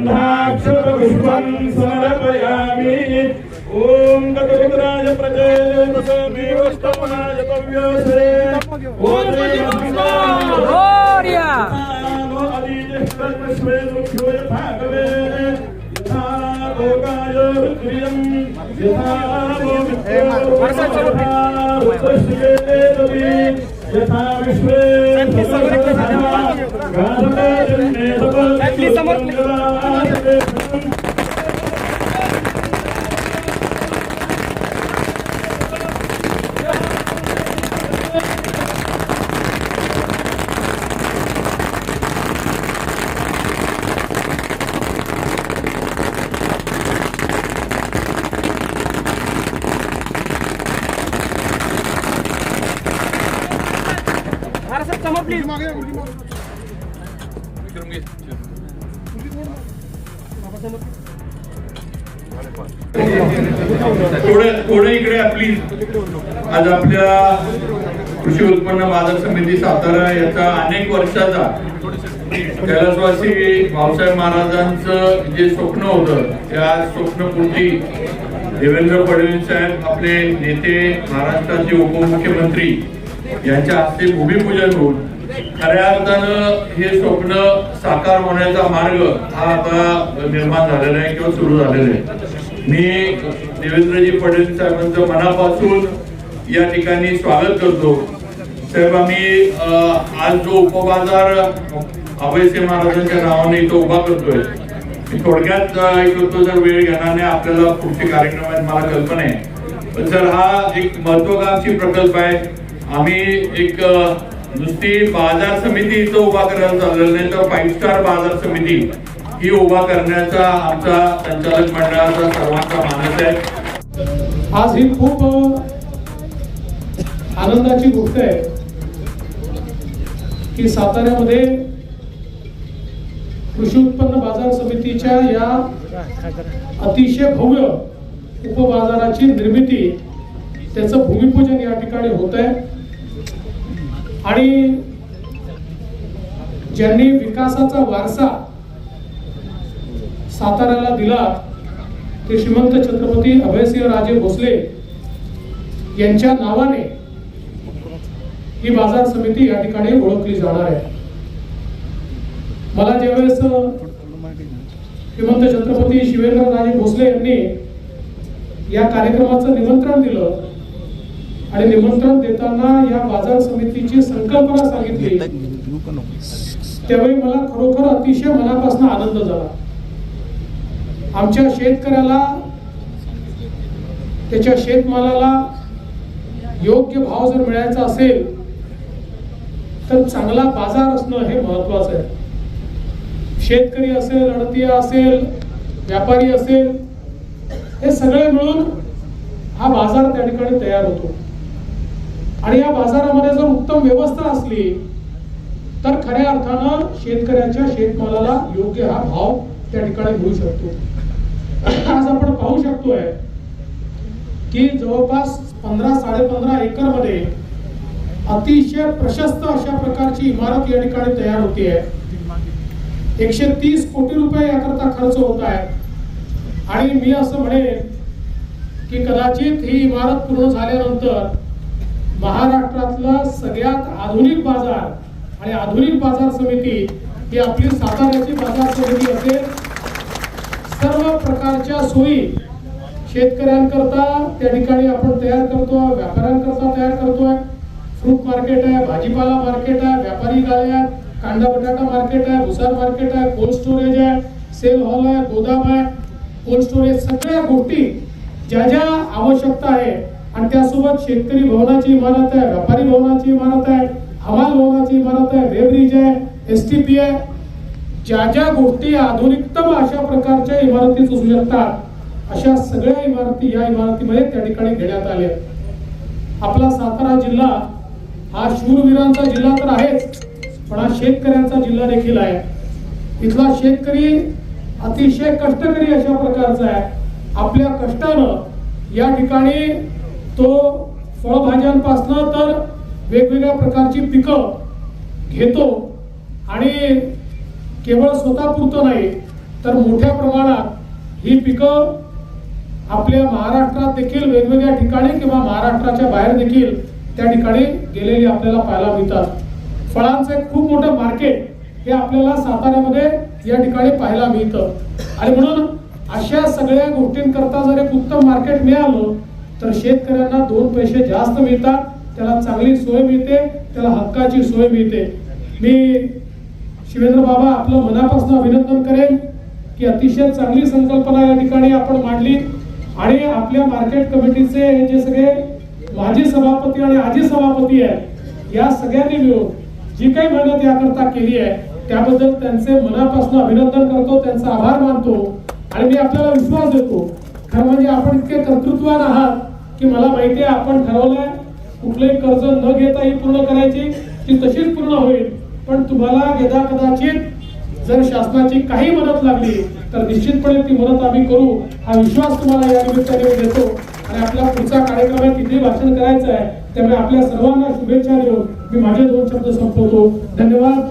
గంధాక్షరపుష్పం సమర్పయామి ఓం గతపుత్రాయ ప్రజేస్తమాయ కవ్యోసరే యథా ॐ Gloria! यथा विश्वे महाराष्ट्रात समोर Please थोडं इकडे आपली आज आपल्या कृषी उत्पन्न बाजार समिती सातारा याचा अनेक वर्षाचा कैलासवासी भाऊसाहेब महाराजांचं जे स्वप्न होतं त्या स्वप्नपूर्ती देवेंद्र फडणवीस साहेब आपले नेते महाराष्ट्राचे उपमुख्यमंत्री यांच्या हस्ते भूमिपूजन होऊन खऱ्या अर्थानं हे स्वप्न साकार होण्याचा मार्ग हा आता निर्माण झालेला आहे किंवा सुरू झालेला आहे. मी देवेंद्रजी फडणवीस साहेबांचं मनापासून या ठिकाणी स्वागत करतो. साहेब आम्ही आज जो उपबाजार अभयसिंह महाराजांच्या नावाने इथं उभा करतोय थोडक्यात अं, हे करतो जर वेळ घेणार नाही आपल्याला पुढचे कार्यक्रम आहेत मला कल्पना आहे. पण सर हा एक महत्वाकांक्षी प्रकल्प आहे. आम्ही एक नुसती बाजार समिती इथं उभा करायला चाललेलं नाही तर फाईव्ह स्टार बाजार समिती ही उभा करण्याचा आमचा संचालक मंडळाचा सर्वांचा मानस आहे. आज ही खूप आनंदाची गोष्ट आहे की साताऱ्यामध्ये कृषी उत्पन्न बाजार समितीच्या या अतिशय भव्य उपबाजाराची निर्मिती त्याचं भूमिपूजन या ठिकाणी होत आहे. आणि ज्यांनी विकासाचा वारसा साताऱ्याला दिला ते श्रीमंत छत्रपती अभयसिंह राजे भोसले यांच्या नावाने ही बाजार समिती या ठिकाणी ओळखली जाणार आहे. मला ज्यावेळेस श्रीमंत छत्रपती शिवेंद्र राजे भोसले यांनी या कार्यक्रमाचं निमंत्रण दिलं आणि निमंत्रण देताना या बाजार समितीची संकल्पना सांगितली. त्यावेळी मला खरोखर अतिशय मनापासून आनंद झाला. आमच्या शेतकऱ्याला त्याच्या शेतमालाला योग्य भाव जर मिळायचा असेल तर चांगला बाजार असणं हे महत्वाचं आहे. शेतकरी असेल अडतीय असेल व्यापारी असेल हे सगळे मिळून हा बाजार त्या ठिकाणी तयार होतो. आणि या बाजारामध्ये जर उत्तम व्यवस्था असली तर खऱ्या अर्थानं शेतकऱ्याच्या शेतमालाला योग्य हा भाव त्या ठिकाणी मिळू शकतो. आज आपण पाहू शकतोय की जवळपास पंधरा साडेपंधरा एकरमध्ये अतिशय प्रशस्त अशा प्रकारची इमारत या ठिकाणी तयार होती आहे. एकशे तीस कोटी रुपये याकरता खर्च होत आहे. आणि मी असं म्हणेन की कदाचित ही इमारत पूर्ण झाल्यानंतर महाराष्ट्रातला सगळ्यात आधुनिक बाजार आणि आधुनिक बाजार समिती ही आपली साताऱ्याची बाजार समिती असेल. सर्व प्रकारच्या सोयी शेतकऱ्यांकरता त्या ठिकाणी आपण तयार करतोय व्यापाऱ्यांकरता तयार करतोय. फ्रूट मार्केट आहे भाजीपाला मार्केट आहे व्यापारी गाळे आहेत कांदा बटाटा मार्केट आहे भुसार मार्केट आहे कोल्ड स्टोरेज आहे सेल हॉल आहे गोदाम आहे. कोल्ड स्टोरेज सगळ्या गोष्टी ज्या ज्या आवश्यकता आहे आणि त्यासोबत शेतकरी भवनाची इमारत आहे व्यापारी भवनाची इमारत आहे हवाल भवनाची इमारत आहे वेब्रिज आहे एस टी पी आहे. ज्या ज्या गोष्टी आधुनिकतम अशा प्रकारच्या इमारती असू शकतात अशा सगळ्या इमारती या इमारतीमध्ये त्या ठिकाणी घेण्यात आल्या. आपला सातारा जिल्हा हा शूरवीरांचा जिल्हा तर आहेच पण हा शेतकऱ्यांचा जिल्हा देखील आहे. इथला शेतकरी अतिशय कष्टकरी अशा प्रकारचा आहे. आपल्या कष्टानं या ठिकाणी तो फळभाज्यांपासनं तर वेगवेगळ्या प्रकारची पिकं घेतो आणि केवळ स्वतःपुरतं नाही तर मोठ्या प्रमाणात ही पिकं आपल्या महाराष्ट्रात देखील वेगवेगळ्या ठिकाणी किंवा महाराष्ट्राच्या बाहेर देखील त्या ठिकाणी गेलेली आपल्याला पाहायला मिळतात. फळांचं एक खूप मोठं मार्केट हे आपल्याला साताऱ्यामध्ये या ठिकाणी पाहायला मिळतं. आणि म्हणून अशा सगळ्या गोष्टींकरता जर एक उत्तम मार्केट मिळालं तर शेतकऱ्यांना दोन पैसे जास्त मिळतात त्याला चांगली सोय मिळते त्याला हक्काची सोय मिळते. मी शिवेंद्र बाबा आपलं मनापासून अभिनंदन करेन की अतिशय चांगली संकल्पना या ठिकाणी आपण मांडली. आणि आपल्या मार्केट कमिटीचे हे जे सगळे माजी सभापती आणि आजी सभापती आहेत या सगळ्यांनी मिळून जी काही मेहनत याकरता केली आहे त्याबद्दल त्यांचे मनापासून अभिनंदन करतो त्यांचा आभार मानतो. आणि मी आपल्याला विश्वास देतो खरं म्हणजे आपण इतके कर्तृत्वान आहात की मला माहिती आहे आपण ठरवलंय कुठलंही कर्ज न घेता ही पूर्ण करायची ती तशीच पूर्ण होईल. पण तुम्हाला यदा कदाचित जर शासनाची काही मदत लागली तर निश्चितपणे ती मदत आम्ही करू. हा विश्वास तुम्हाला या निमित्ताने देतो. आणि आपला पुढचा कार्यक्रम आहे किती भाषण करायचं आहे. त्यामुळे आपल्या सर्वांना शुभेच्छा देऊन मी माझे दोन शब्द संपवतो. धन्यवाद.